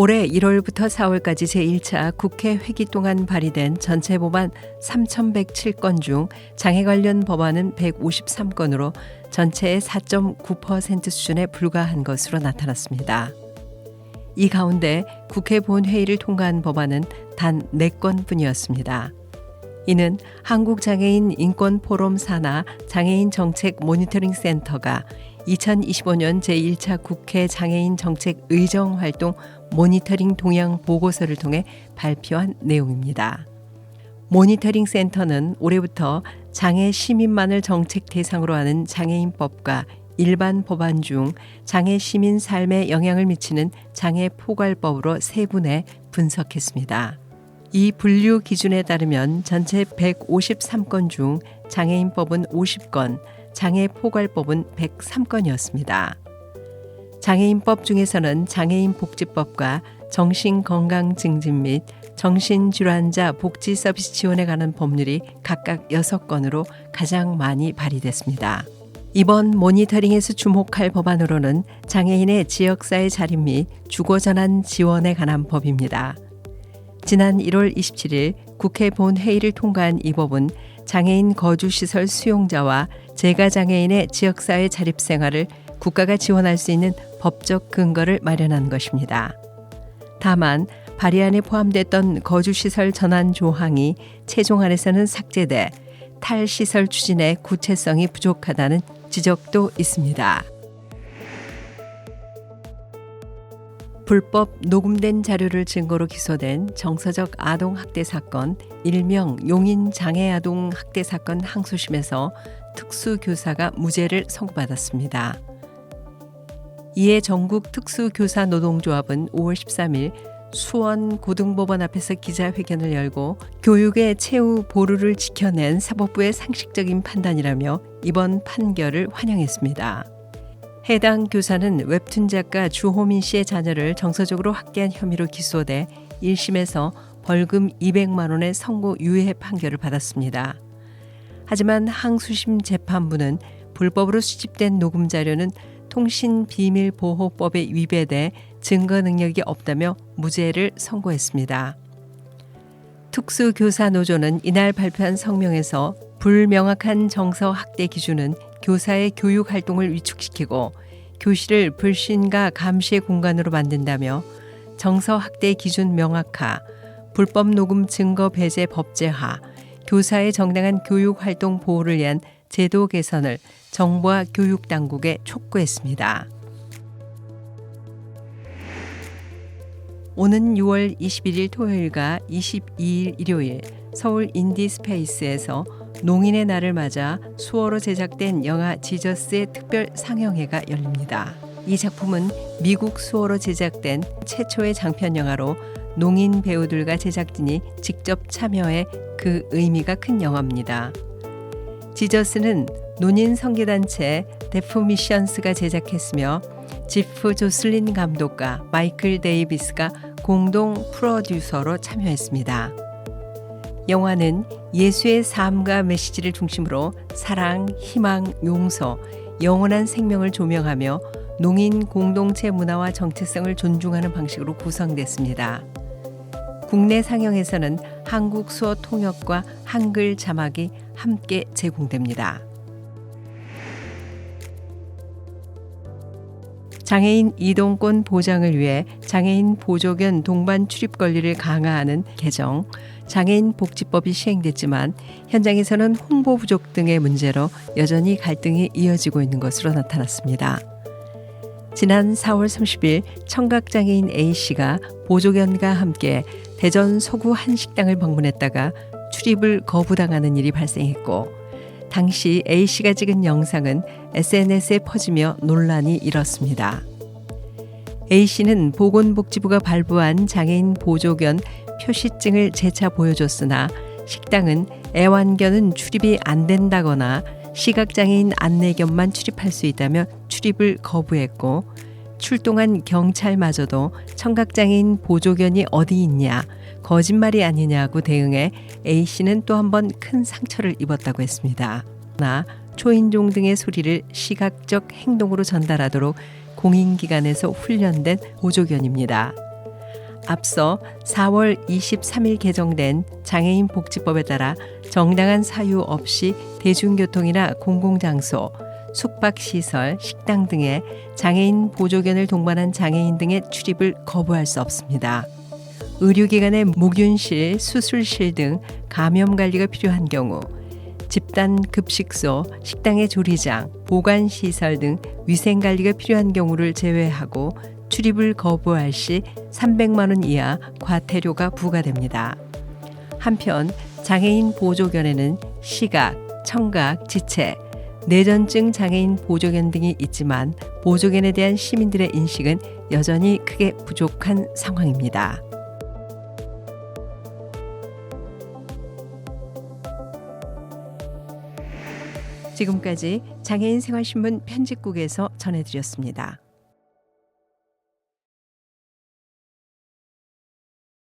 올해 1월부터 4월까지 제1차 국회 회기 동안 발의된 전체 법안 3,107건 중 장애 관련 법안은 153건으로 전체의 4.9% 수준에 불과한 것으로 나타났습니다. 이 가운데 국회 본회의를 통과한 법안은 단 4건 뿐이었습니다. 이는 한국장애인 인권포럼 산하 장애인 정책 모니터링 센터가 2025년 제1차 국회 장애인 정책 의정 활동 모니터링 동향 보고서를 통해 발표한 내용입니다. 모니터링 센터는 올해부터 장애 시민만을 정책 대상으로 하는 장애인법과 일반 법안 중 장애 시민 삶에 영향을 미치는 장애 포괄법으로 세분해 분석했습니다. 이 분류 기준에 따르면 전체 153건 중 장애인법은 50건, 장애 포괄법은 103건이었습니다. 장애인법 중에서는 장애인 복지법과 정신건강 증진 및 정신질환자 복지 서비스 지원에 관한 법률이 각각 6건으로 가장 많이 발의됐습니다. 이번 모니터링에서 주목할 법안으로는 장애인의 지역사회 자립 및 주거전환 지원에 관한 법입니다. 지난 1월 27일 국회 본회의를 통과한 이 법은 장애인 거주시설 수용자와 재가장애인의 지역사회 자립 생활을 국가가 지원할 수 있는 법적 근거를 마련한 것입니다. 다만 발의안에 포함됐던 거주시설 전환 조항이 최종안에서는 삭제돼 탈시설 추진의 구체성이 부족하다는 지적도 있습니다. 불법 녹음된 자료를 증거로 기소된 정서적 아동 학대 사건 일명 용인 장애 아동 학대 사건 항소심에서 특수교사가 무죄를 선고받았습니다. 이에 전국 특수교사 노동조합은 5월 13일 수원 고등법원 앞에서 기자회견을 열고 교육의 최후 보루를 지켜낸 사법부의 상식적인 판단이라며 이번 판결을 환영했습니다. 해당 교사는 웹툰 작가 주호민 씨의 자녀를 정서적으로 학대한 혐의로 기소돼 1심에서 벌금 200만 원의 선고 유예 판결을 받았습니다. 하지만 항소심 재판부는 불법으로 수집된 녹음 자료는 통신 비밀 보호법에 위배돼 증거 능력이 없다며 무죄를 선고했습니다. 특수교사 노조는 이날 발표한 성명에서 불명확한 정서 학대 기준은 교사의 교육 활동을 위축시키고 교실을 불신과 감시의 공간으로 만든다며 정서 학대 기준 명확화, 불법 녹음 증거 배제 법제화, 교사의 정당한 교육 활동 보호를 위한 제도 개선을 정부와 교육 당국에 촉구했습니다. 오는 6월 21일 토요일과 22일 일요일 서울 인디스페이스에서 농인의 날을 맞아 수어로 제작된 영화 지저스의 특별 상영회가 열립니다. 이 작품은 미국 수어로 제작된 최초의 장편 영화로 농인 배우들과 제작진이 직접 참여해 그 의미가 큰 영화입니다. 지저스는 논인 성계단체 데프미션스가 제작했으며 지프 조슬린 감독과 마이클 데이비스가 공동 프로듀서로 참여했습니다. 영화는 예수의 삶과 메시지를 중심으로 사랑, 희망, 용서, 영원한 생명을 조명하며 농인 공동체 문화와 정체성을 존중하는 방식으로 구성됐습니다. 국내 상영에서는 한국 수어 통역과 한글 자막이 함께 제공됩니다. 장애인 이동권 보장을 위해 장애인 보조견 동반 출입 권리를 강화하는 개정, 장애인 복지법이 시행됐지만 현장에서는 홍보 부족 등의 문제로 여전히 갈등이 이어지고 있는 것으로 나타났습니다. 지난 4월 30일 청각장애인 A씨가 보조견과 함께 대전 서구 한 식당을 방문했다가 출입을 거부당하는 일이 발생했고 당시 A씨가 찍은 영상은 SNS에 퍼지며 논란이 일었습니다. A씨는 보건복지부가 발부한 장애인 보조견 표시증을 재차 보여줬으나 식당은 애완견은 출입이 안 된다거나 시각장애인 안내견만 출입할 수 있다며 출입을 거부했고 출동한 경찰마저도 청각장애인 보조견이 어디 있냐 거짓말이 아니냐고 대응해 A씨는 또 한 번 큰 상처를 입었다고 했습니다. 나 초인종 등의 소리를 시각적 행동으로 전달하도록 공인기관에서 훈련된 보조견입니다. 앞서 4월 23일 개정된 장애인 복지법에 따라 정당한 사유 없이 대중교통이나 공공장소, 숙박시설, 식당 등에 장애인 보조견을 동반한 장애인 등의 출입을 거부할 수 없습니다. 의료기관의 목윤실, 수술실 등 감염 관리가 필요한 경우 집단 급식소, 식당의 조리장, 보관 시설 등 위생 관리가 필요한 경우를 제외하고 출입을 거부할 시 300만 원 이하 과태료가 부과됩니다. 한편 장애인 보조견에는 시각, 청각, 지체, 뇌전증 장애인 보조견 등이 있지만 보조견에 대한 시민들의 인식은 여전히 크게 부족한 상황입니다. 지금까지 장애인 생활신문 편집국에서 전해드렸습니다.